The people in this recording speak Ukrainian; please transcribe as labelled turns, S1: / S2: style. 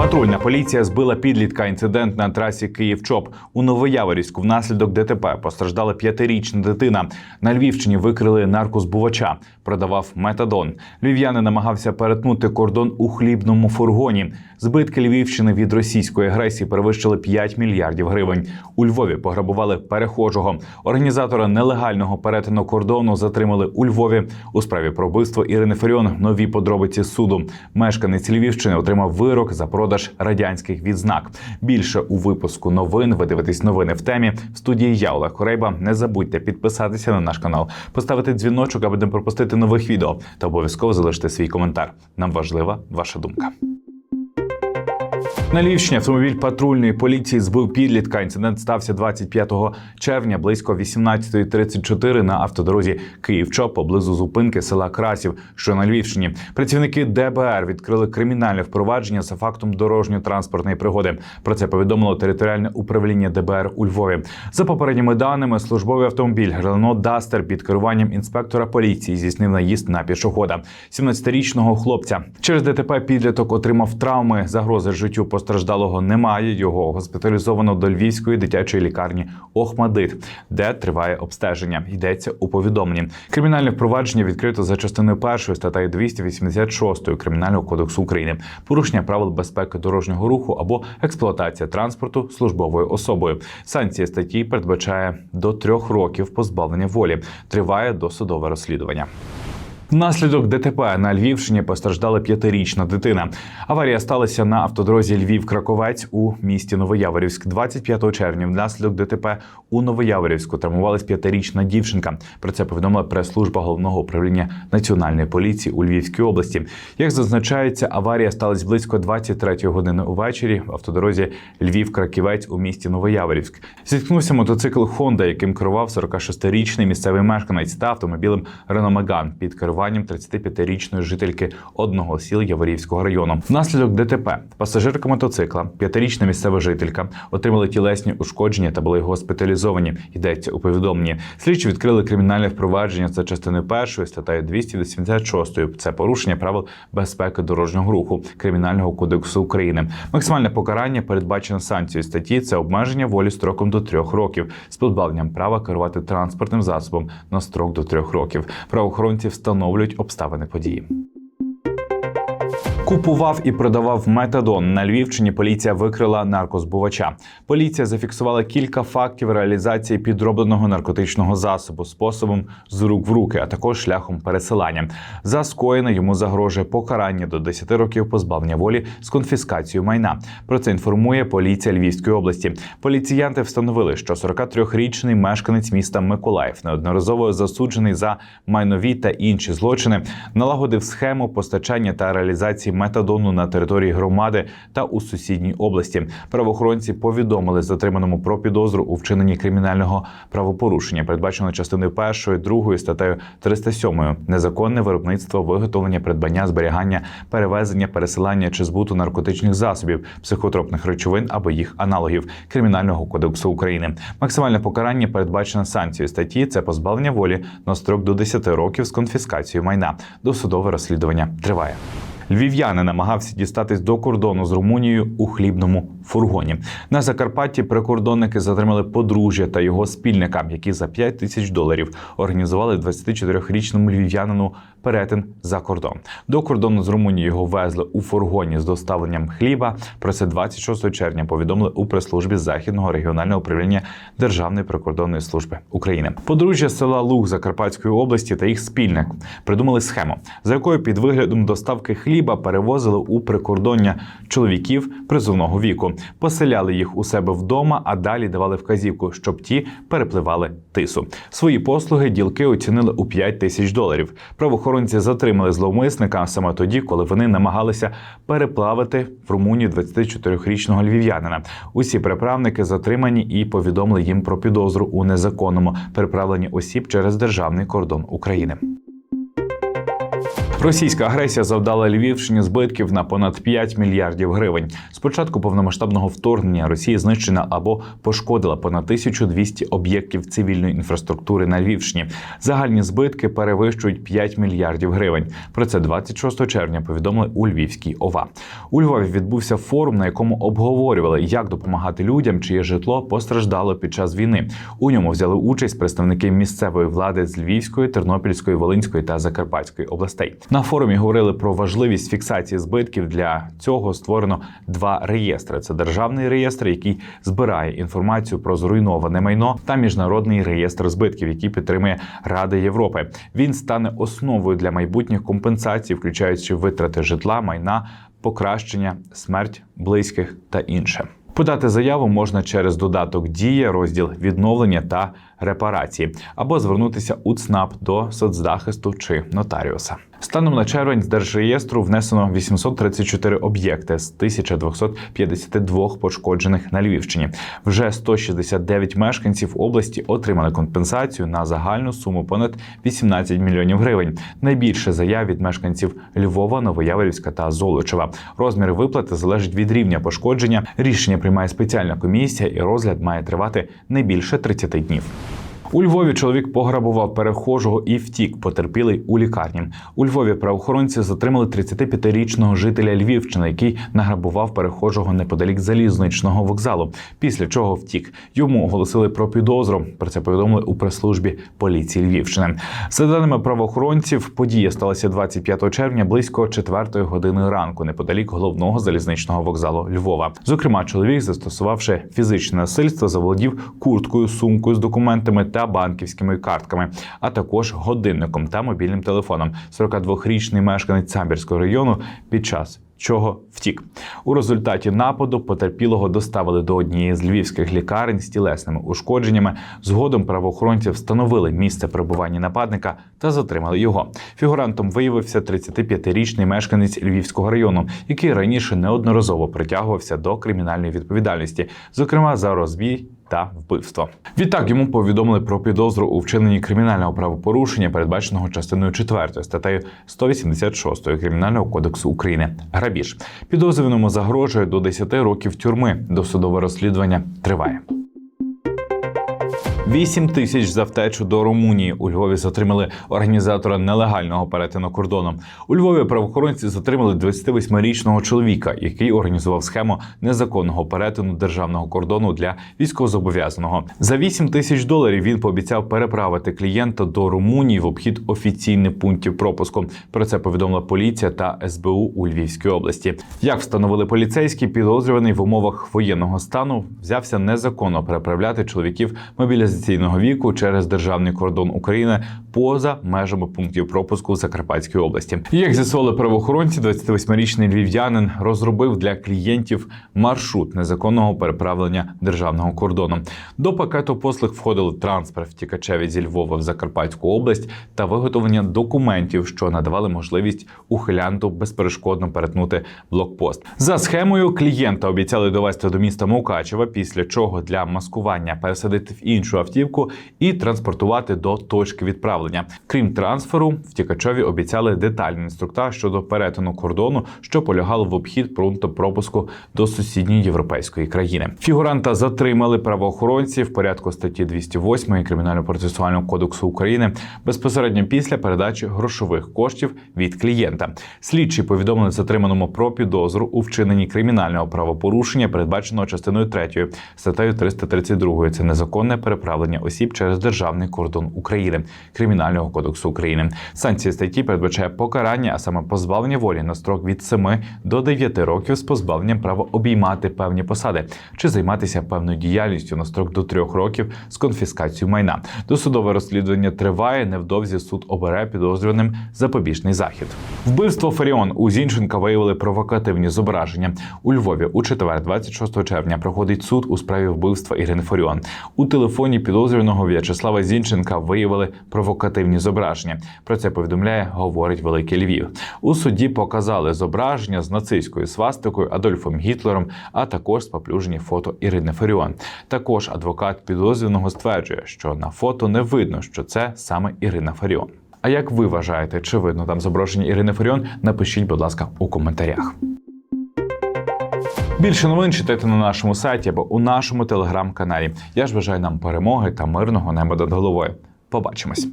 S1: Патрульна поліція збила підлітка. Інцидент на трасі Київ-Чоп у Новояворівську. Внаслідок ДТП постраждала п'ятирічна дитина. На Львівщині викрили наркозбувача, продавав метадон. Львів'янин намагався перетнути кордон у хлібному фургоні. Збитки Львівщини від російської агресії перевищили 5 мільярдів гривень. У Львові пограбували перехожого. Організатора нелегального перетину кордону затримали у Львові у справі про вбивство Ірини Феріон. Нові подробиці суду. Мешканець Львівщини отримав вирок за продаж радянських відзнак. Більше у випуску новин. Ви дивитесь новини в темі. В студії я Олег Корейба. Не забудьте підписатися на наш канал, поставити дзвіночок, аби не пропустити нових відео, та обов'язково залишити свій коментар. Нам важлива ваша думка. На Львівщині автомобіль патрульної поліції збив підлітка. Інцидент стався 25 червня близько 18.34 на автодорозі Київ-Чоп поблизу зупинки села Красів, що на Львівщині. Працівники ДБР відкрили кримінальне впровадження за фактом дорожньо-транспортної пригоди. Про це повідомило територіальне управління ДБР у Львові. За попередніми даними, службовий автомобіль Renault Duster під керуванням інспектора поліції здійснив наїзд на пішохода 17-річного хлопця. Через ДТП підліток отримав травми. Загрози життю постраждалого немає. Його госпіталізовано до Львівської дитячої лікарні Охмадит, де триває обстеження. Йдеться у повідомленні. Кримінальне впровадження відкрито за частиною першої статтею 286 Кримінального кодексу України. Порушення правил безпеки дорожнього руху або експлуатація транспорту службовою особою. Санкція статті передбачає до трьох років позбавлення волі. Триває досудове розслідування. Внаслідок ДТП на Львівщині постраждала п'ятирічна дитина. Аварія сталася на автодорозі Львів-Краковець у місті Новояворівськ 25 червня. Внаслідок ДТП у Новояворівську травмувалась п'ятирічна дівчинка. Про це повідомила прес-служба головного управління національної поліції у Львівській області. Як зазначається, аварія сталася близько 23 години увечері в автодорозі Львів-Краківець у місті Новояворівськ. Зіткнувся мотоцикл Honda, яким керував 46-річний місцевий мешканець та автомобілем Renault Megane під керуванням 35-річної жительки одного сіл Яворівського району. Внаслідок ДТП пасажирка мотоцикла, п'ятирічна місцева жителька, отримали тілесні ушкодження та були госпіталізовані. Йдеться у повідомленні. Слідчі відкрили кримінальне впровадження за частиною першої статтею 286. Це порушення правил безпеки дорожнього руху Кримінального кодексу України. Максимальне покарання передбачено санкцією статті. Це обмеження волі строком до трьох років з позбавленням права керувати транспортним засобом на строк до трьох років. Правоохоронці встановлюють обставини події. Купував і продавав метадон на Львівщині. Поліція викрила наркозбувача. Поліція зафіксувала кілька фактів реалізації підробленого наркотичного засобу способом з рук в руки, а також шляхом пересилання. За скоєне йому загрожує покарання до 10 років позбавлення волі з конфіскацією майна. Про це інформує поліція Львівської області. Поліціянти встановили, що 43-річний мешканець міста Миколаїв неодноразово засуджений за майнові та інші злочини, налагодив схему постачання та реалізації метадону на території громади та у сусідній області. Правоохоронці повідомили затриманому про підозру у вчиненні кримінального правопорушення, передбачено частиною першої, другої статтею 307 незаконне виробництво, виготовлення, придбання, зберігання, перевезення, пересилання чи збуту наркотичних засобів, психотропних речовин або їх аналогів Кримінального кодексу України. Максимальне покарання передбачено санкцією статті це позбавлення волі на строк до 10 років з конфіскацією майна. Досудове розслідування триває. Львів'янин намагався дістатись до кордону з Румунією у хлібному фургоні. На Закарпатті прикордонники затримали подружжя та його спільника, які за 5 тисяч доларів організували 24-річному львів'янину перетин за кордон. До кордону з Румунією його везли у фургоні з доставленням хліба. Про це 26 червня повідомили у прес-службі західного регіонального управління Державної прикордонної служби України. Подружжя села Луг Закарпатської області та їх спільник придумали схему, за якою під виглядом доставки хліба перевозили у прикордоння чоловіків призовного віку, поселяли їх у себе вдома, а далі давали вказівку, щоб ті перепливали тису. Свої послуги ділки оцінили у 5 тисяч доларів. Правоохоронці затримали зловмисника саме тоді, коли вони намагалися переплавити в Румунію 24-річного львів'янина. Усі переправники затримані і повідомили їм про підозру у незаконному переправленні осіб через державний кордон України. Російська агресія завдала Львівщині збитків на понад 5 мільярдів гривень. З початку повномасштабного вторгнення Росія знищена або пошкодила понад 1200 об'єктів цивільної інфраструктури на Львівщині. Загальні збитки перевищують 5 мільярдів гривень. Про це 26 червня повідомили у Львівській ОВА. У Львові відбувся форум, на якому обговорювали, як допомагати людям, чиє житло постраждало під час війни. У ньому взяли участь представники місцевої влади з Львівської, Тернопільської, Волинської та Закарпатської областей. На форумі говорили про важливість фіксації збитків. Для цього створено два реєстри: це державний реєстр, який збирає інформацію про зруйноване майно, та міжнародний реєстр збитків, який підтримує Рада Європи. Він стане основою для майбутніх компенсацій, включаючи витрати житла, майна, покращення, смерть близьких та інше. Подати заяву можна через додаток Дія, розділ відновлення та репарації, або звернутися у ЦНАП до соцзахисту чи нотаріуса. Станом на червень з держреєстру внесено 834 об'єкти з 1252 пошкоджених на Львівщині. Вже 169 мешканців області отримали компенсацію на загальну суму понад 18 мільйонів гривень. Найбільше заяв від мешканців Львова, Новояворівська та Золочева. Розмір виплати залежить від рівня пошкодження. Рішення приймає спеціальна комісія, і розгляд має тривати не більше 30 днів. У Львові чоловік пограбував перехожого і втік, потерпілий у лікарні. У Львові правоохоронці затримали 35-річного жителя Львівщини, який награбував перехожого неподалік залізничного вокзалу. Після чого втік. Йому оголосили про підозру. Про це повідомили у прес-службі поліції Львівщини. За даними правоохоронців, подія сталася 25 червня близько 4 години ранку, неподалік головного залізничного вокзалу Львова. Зокрема, чоловік, застосувавши фізичне насильство, заволодів курткою, сумкою з документами та банківськими картками, а також годинником та мобільним телефоном. 42-річний мешканець Самбірського району під час чого втік. У результаті нападу потерпілого доставили до однієї з львівських лікарень з тілесними ушкодженнями. Згодом правоохоронці встановили місце перебування нападника та затримали його. Фігурантом виявився 35-річний мешканець Львівського району, який раніше неодноразово притягувався до кримінальної відповідальності, зокрема за розбій. Та вбивство відтак йому повідомили про підозру у вчиненні кримінального правопорушення, передбаченого частиною 4 статтею 186 кримінального кодексу України. Грабіж підозрюваному загрожує до 10 років тюрми. Досудове розслідування триває. 8 тисяч за втечу до Румунії у Львові затримали організатора нелегального перетину кордону. У Львові правоохоронці затримали 28-річного чоловіка, який організував схему незаконного перетину державного кордону для військовозобов'язаного. За 8 тисяч доларів він пообіцяв переправити клієнта до Румунії в обхід офіційних пунктів пропуску. Про це повідомила поліція та СБУ у Львівській області. Як встановили поліцейські, підозрюваний в умовах воєнного стану взявся незаконно переправляти чоловіків мобілізаційного віку через державний кордон України поза межами пунктів пропуску Закарпатської області. Як з'ясували правоохоронці, 28-річний львів'янин розробив для клієнтів маршрут незаконного переправлення державного кордону. До пакету послуг входили транспорт втікачеві зі Львова в Закарпатську область та виготовлення документів, що надавали можливість ухилянту безперешкодно перетнути блокпост. За схемою клієнта обіцяли довести до міста Мукачева, після чого для маскування пересадити в іншу автівку і транспортувати до точки відправлення. Крім трансферу, втікачові обіцяли детальний інструктаж щодо перетину кордону, що полягало в обхід пункту пропуску до сусідньої європейської країни. Фігуранта затримали правоохоронці в порядку статті 208 кримінально-процесуального кодексу України безпосередньо після передачі грошових коштів від клієнта. Слідчі повідомили затриманому про підозру у вчиненні кримінального правопорушення, передбаченого частиною 3 статтею 332. Це незаконне переправлення осіб через державний кордон України Кримінального кодексу України. Санкція статті передбачає покарання, а саме позбавлення волі на строк від 7 до 9 років з позбавленням права обіймати певні посади чи займатися певною діяльністю на строк до 3 років з конфіскацією майна. Досудове розслідування триває. Невдовзі суд обере підозрюваним запобіжний захід. Вбивство Фаріон у Зінченка виявили провокативні зображення у Львові. У четвер, 26 червня, проходить суд у справі вбивства Ірини Фаріон. У телефоні підозрюваного В'ячеслава Зінченка виявили провокативні зображення. Про це повідомляє, говорить Великий Львів. У суді показали зображення з нацистською свастикою Адольфом Гітлером, а також споплюжені фото Ірини Фаріон. Також адвокат підозрюваного стверджує, що на фото не видно, що це саме Ірина Фаріон. А як ви вважаєте, чи видно там зображення Ірини Фаріон? Напишіть, будь ласка, у коментарях. Більше новин читайте на нашому сайті або у нашому телеграм-каналі. Я ж бажаю нам перемоги та мирного неба над головою. Побачимось.